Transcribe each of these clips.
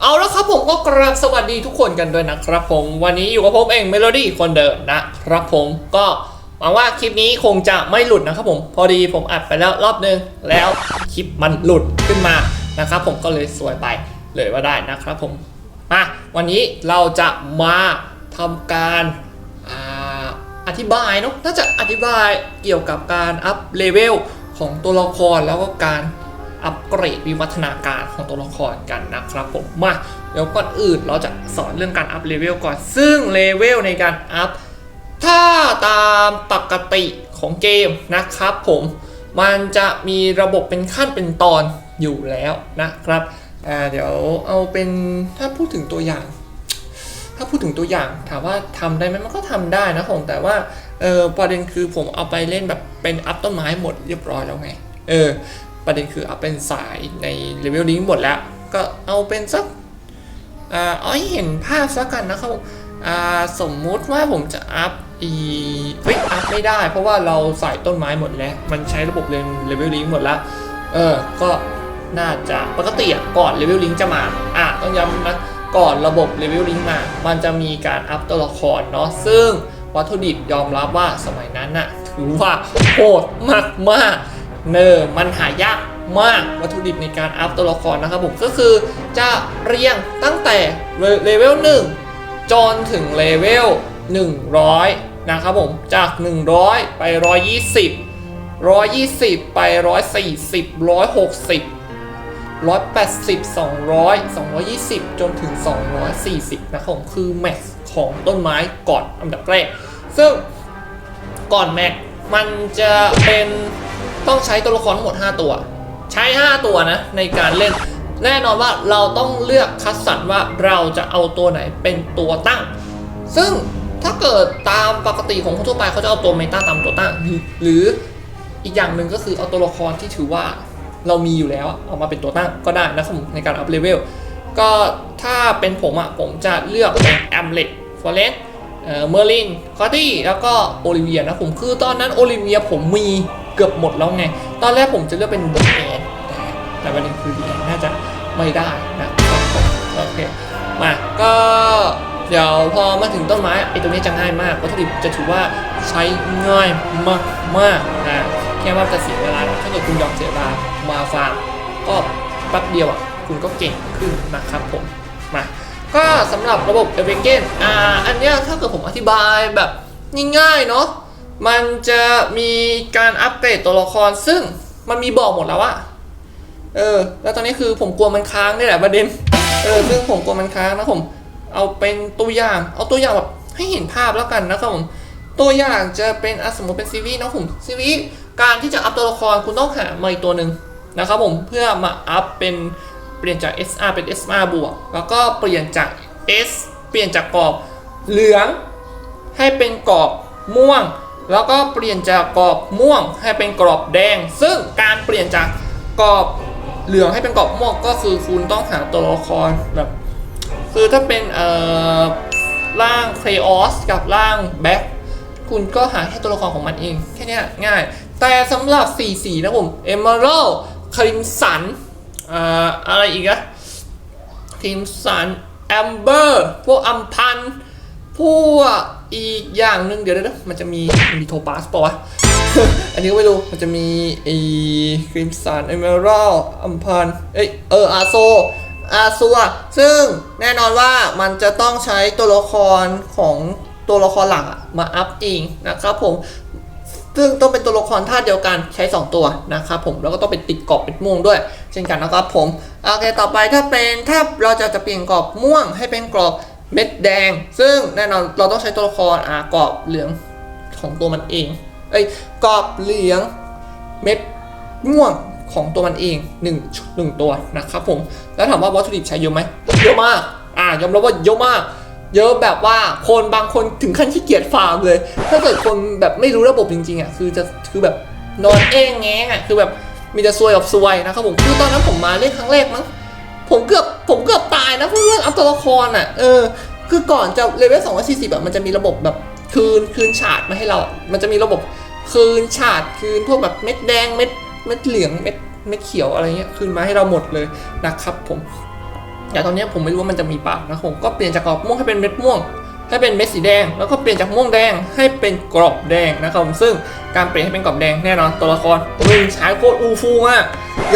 เอาละครับผมก็กราบสวัสดีทุกคนกันด้วยนะครับผมวันนี้อยู่กับผมเองเมโลดี้คนเดิมนะครับผมก็หวังว่าคลิปนี้คงจะไม่หลุดนะครับผมพอดีผมอัดไปแล้วรอบนึงแล้วคลิปมันหลุดขึ้นมานะครับผมก็เลยสวยไปเลยว่าได้นะครับผมมาวันนี้เราจะมาทำการอ่าอธิบายเนาะน่าจะอธิบายเกี่ยวกับการอัพเลเวลของตัวละครแล้วก็การ อัปเกรดวิวัฒนาการของตัวละครกันนะครับผมมาเดี๋ยวก่อนอื่นเราจะสอนเรื่องการอัพเลเวลก่อน ซึ่งเลเวลในการอัพถ้าตามปกติของเกมนะครับผมมันจะมีระบบเป็นขั้นเป็นตอนอยู่แล้วนะครับเดี๋ยวเอาเป็นถ้าพูดถึงตัวอย่าง ถ้าพูดถึงตัวอย่างถามว่าทำได้ไหมมันก็ทำได้นะผมแต่ว่าเออประเด็นคือผมเอาไปเล่นแบบเป็นอัพต้นไม้หมดเรียบร้อยแล้วไงเออ ประเด็นคือเอาเป็นสายในเลเวลลิงหมดแล้ว ก็เอาเป็นสักอ่าเอาให้เห็นภาพสักกันนะครับอ่าสมมุติว่าผมจะอัพอีเฮ้ยอัพไม่ได้ เพราะว่าเราใส่ต้นไม้หมดแล้ว มันใช้ระบบเลเวลลิงหมดแล้ว เออ ก็น่าจะปกติอะก่อนเลเวลลิงจะมา อะต้องย้ำนะก่อนระบบเลเวลลิงมา มันจะมีการอัพตัวละครเนาะซึ่งวัตถุดิบยอมรับว่าสมัยนั้นน่ะ ถือว่าโหดมากมากๆ เนอมันหายากมากวัตถุดิบในการอัพตัวละครนะครับผมก็คือจะเรียงตั้งแต่เลเวล1จนถึงเลเวล100 นะครับผมจาก 100 ไป 120 120 ไป 140 160 180 200 220 จนถึง 240 นะครับผมคือแม็กซ์ของต้นไม้ก่อนอันดับแรก ซึ่งก่อนแม็กมันจะเป็น ต้องใช้ตัวละครทั้งหมด 5 ตัว ใช้ 5 ตัวนะในการเล่น แน่นอนว่าเราต้องเลือกคัดสรรว่าเราจะเอาตัวไหนเป็นตัวตั้ง ซึ่งถ้าเกิดตามปกติของคนทั่วไปเขาจะเอาตัวเมตาตามตัวตั้ง หรืออีกอย่างหนึ่งก็คือเอาตัวละครที่ถือว่าเรามีอยู่แล้วอะเอามาเป็นตัวตั้งก็ได้นะครับในการอัพเลเวลก็ถ้าเป็นผมอะผมจะเลือกเป็นแอมเล็ตฟอเรสเอ่อเมอร์ลินคอตี้แล้วก็โอลิเวียนะผมคือตอนนั้นโอลิเวียผมมี เกือบหมดแล้วไง ตอนแรกผมจะเลือกเป็นดีแอนแต่แต่ประเด็นคือดีแอนน่าจะไม่ได้นะครับผมโอเคมาก็เดี๋ยวพอมาถึงต้นไม้ไอตรงนี้จะง่ายมากวัตถุดิบจะถือว่าใช้ง่ายมากมากนะแค่ว่าจะเสียเวลาถ้าเกิดคุณยอมเสียเวลามาฟาร์มก็แป๊บเดียวอะคุณก็เก่งขึ้นนะครับผมมาก็สำหรับระบบเอเวนเกนอ่าอันเนี้ยถ้าเกิดผมอธิบายแบบง่ายๆเนาะ มันจะมีการอัปเดตตัวละครซึ่งมันมีบอกหมดแล้วอะเออ แล้วตอนนี้คือผมกลัวมันค้างนี่แหละประเด็น เออ ซึ่งผมกลัวมันค้างนะผม เอาเป็นตัวอย่าง เอาตัวอย่างแบบให้เห็นภาพแล้วกันนะครับผม ตัวอย่างจะเป็นอสมมติเป็นซีวีนะผมซีวีการที่จะอัพตัวละครคุณต้องหามาอีกตัวหนึ่งนะครับผม เพื่อมาอัพเป็นเปลี่ยนจาก SR เป็น SR บวก แล้วก็เปลี่ยนจาก S เปลี่ยนจากกรอบเหลืองให้เป็นกรอบม่วง แล้วก็เปลี่ยนจากกรอบม่วงให้เป็นกรอบแดง ซึ่งการเปลี่ยนจากกรอบเหลืองให้เป็นกรอบม่วงก็คือคุณต้องหาตัวละครแบบคือถ้าเป็นเอ่อร่างเคออสกับร่างแบ็คคุณก็หาแค่ตัวละครของมันเอง แค่นี้ง่าย แต่สำหรับสีสีนะผมเอเมอรัลคริมสันอ่าอะไรอีกอะครีมสันแอมเบอร์ พวกอัมพัน พวก อีกอย่างหนึ่งเดี๋ยวเดี๋ยวมันจะมีมีโทปาสป่าวะอันนี้ก็ไม่รู้ มันจะมีไอ้ครีมสันเอเมอรัลอัมพันเอ้ยเอออาโซอาซัวซึ่งแน่นอนว่ามันจะต้องใช้ตัวละครของตัวละครหลักมาอัพเองนะครับผม ซึ่งต้องเป็นตัวละครท่าตุเดียวกันใช้ 2 ตัวนะครับผม แล้วก็ต้องเป็นติดกรอบเป็นม่วงด้วย เช่นกันนะครับผม โอเค ต่อไปถ้าเป็นถ้าเราจะจะเปลี่ยนกรอบม่วงให้เป็นกรอบ เม็ดแดง ซึ่งแน่นอนเราต้องใช้ตัวละครอ่ากรอบเหลืองของตัวมันเอง เอ้ยกรอบเหลืองเม็ดม่วงของตัวมันเองหนึ่งหนึ่งตัวนะครับผม แล้วถามว่าวัตถุดิบใช้เยอะไหมเยอะมาก อ่ายอมรับว่าเยอะมาก เยอะแบบว่าคนบางคนถึงขั้นขี้เกียจฟาร์มเลย ถ้าเกิดคนแบบไม่รู้ระบบจริงๆอะคือจะคือแบบนอนเองแงงอะคือแบบมีแต่ซวยกับซวยนะครับผมคือตอนนั้นผมมาเล่นครั้งแรกมั้งผมเกือบ อัพตัวละครอะ เออ คือก่อนจะเลเวลสองสี่สิบแบบมันจะมีระบบแบบคืนคืนฉาดมาให้เรา มันจะมีระบบคืนฉาดคืนพวกแบบเม็ดแดงเม็ดเม็ดเหลืองเม็ดเม็ดเขียวอะไรเงี้ยคืนมาให้เราหมดเลยนะครับผมแต่ตอนนี้ผมไม่รู้ว่ามันจะมีเปล่านะผมก็เปลี่ยนจากกรอบม่วงให้เป็นเม็ดม่วง ให้เป็นเม็ดสีแดง แล้วก็เปลี่ยนจากม่วงแดงให้เป็นกรอบแดงนะครับผมซึ่งการเปลี่ยนให้เป็นกรอบแดงแน่นอนตัวละครมึงใช้โคตรอูฟูมาก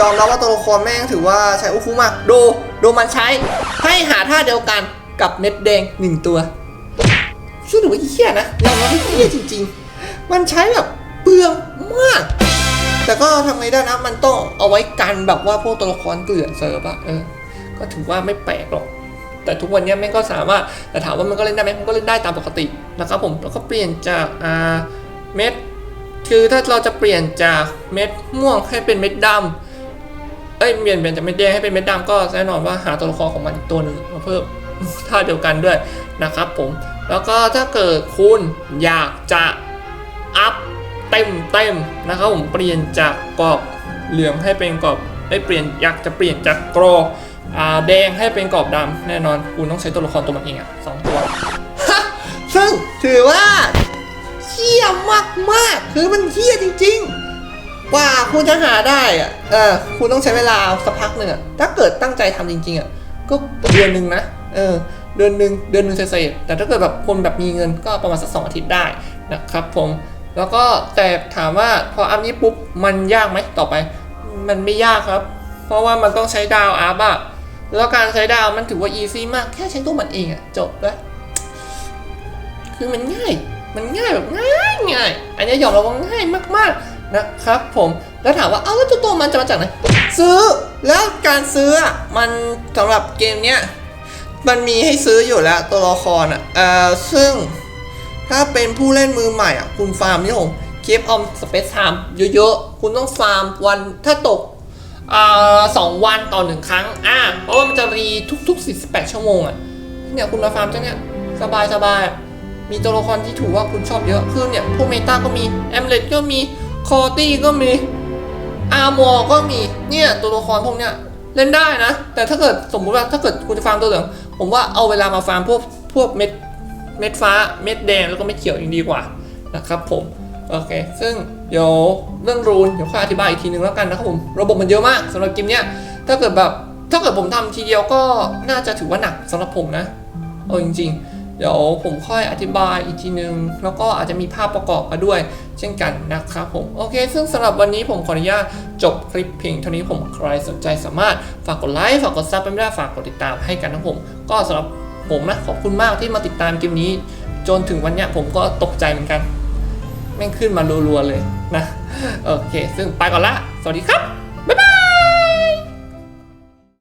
ยอมรับว่าตัวละครแม่งถือว่าใช้อูฟูมากดูดูมันใช้ให้หาท่าเดียวกันกับเม็ดแดงหนึ่งตัวชื่อถือว่าเหี้ยนะยอมรับว่าเหี้ยจริง ๆ มันใช้แบบเปลืองมาก แต่ก็ทำไงได้นะมันต้องเอาไว้กันแบบว่าพวกตัวละครเกลื่อนเซิร์ฟอะเออก็ถือว่าไม่แปลกหรอก แต่ทุกวันนี้แม่งก็สามารถแต่ถามว่ามันก็เล่นได้ไหมมันก็เล่นได้ตามปกตินะครับผมแล้วก็เปลี่ยนจากอ่าเม็ดคือถ้าเราจะเปลี่ยนจากเม็ดม่วงให้เป็นเม็ดดำเอ้ยเปลี่ยนเปลี่ยนจากเม็ดแดงให้เป็นเม็ดดำก็แน่นอนว่าหาตัวละครของมันอีกตัวหนึ่งมาเพิ่มท่าเดียวกันด้วยนะครับผมแล้วก็ถ้าเกิดคุณอยากจะอัพเต็มเต็มนะครับผมเปลี่ยนจากกรอบเหลืองให้เป็นกรอบได้เปลี่ยนอยากจะเปลี่ยนจากกรอบ แดงให้เป็นกรอบดำแน่นอนคุณต้องใช้ตัวละครตัวมันเองอะสองตัวซึ่งถือว่าเชี่ยมากมากคือมันเชี่ยจริง ๆ กว่าคุณจะหาได้อะเออคุณต้องใช้เวลาสักพักหนึ่งอะถ้าเกิดตั้งใจทำจริง ๆอะก็เดือนหนึ่งนะเออเดือนหนึ่งเดือนหนึ่งเศษๆแต่ถ้าเกิดแบบคนแบบมีเงินก็ประมาณสักสองอาทิตย์ได้นะครับผมแล้วก็แต่ถามว่าพออัพนี้ปุ๊บมันยากไหมต่อไป มันไม่ยากครับ เพราะว่ามันต้องใช้ดาวอัพอะ แล้วการใช้ดาวมันถือว่าอีซี่มาก แค่ใช้ตัวมันเองอะจบแล้วคือมันง่าย มันง่ายแบบง่ายง่ายอันนี้ยอมรับว่าง่ายมากๆนะครับผมแล้วถามว่า เอ้าแล้วตัวตัวมันจะมาจากไหนซื้อ แล้วการซื้ออะมันสำหรับเกมเนี้ยมันมีให้ซื้ออยู่แล้วตัวละครอะเอ่อซึ่งถ้าเป็นผู้เล่นมือใหม่อะคุณฟาร์มนี่ผมเคปออมสเปซไทม์เยอะๆ คุณต้องฟาร์มวันถ้าตก สองวันต่อหนึ่งครั้ง อ่า เพราะว่ามันจะรีทุกๆ 48 ชั่วโมงอะ เนี่ยคุณมาฟาร์มเจ้าเนี่ยสบายสบาย มีตัวละครที่ถือว่าคุณชอบเยอะคือเนี่ย พวกเมตาก็มี แอมเลตก็มี คอตี้ก็มี อาร์มอร์ก็มี เนี่ย ตัวละครพวกเนี้ยเล่นได้นะ แต่ถ้าเกิดสมมุติว่าถ้าเกิดคุณจะฟาร์มตัวเหลือง ผมว่าเอาเวลามาฟาร์มพวกพวกเม็ดเม็ดฟ้า เม็ดแดงแล้วก็เม็ดเขียวยังดีกว่านะครับผม โอเค ซึ่ง เดี๋ยวเรื่องรูนเดี๋ยวค่อยอธิบายอีกทีนึงแล้วกันนะครับผมระบบมันเยอะมากสำหรับเกมเนี้ยถ้าเกิดแบบถ้าเกิดผมทำทีเดียวก็น่าจะถือว่าหนักสำหรับผมนะเออจริง ๆ เดี๋ยวผมค่อยอธิบายอีกทีนึง แล้วก็อาจจะมีภาพประกอบมาด้วย เช่นกันนะครับผมโอเค ซึ่งสำหรับวันนี้ผมขออนุญาตจบคลิปเพียงเท่านี้ผมใครสนใจสามารถฝากกดไลค์ฝากกดซับไปไม่ได้ฝากกดติดตามให้กันนะผม ก็สำหรับผมนะขอบคุณมากที่มาติดตามเกมนี้ จนถึงวันเนี้ยผมก็ตกใจเหมือนกันแม่งขึ้นมารัวๆเลย นะโอเค ซึ่งไปก่อนละ สวัสดีครับ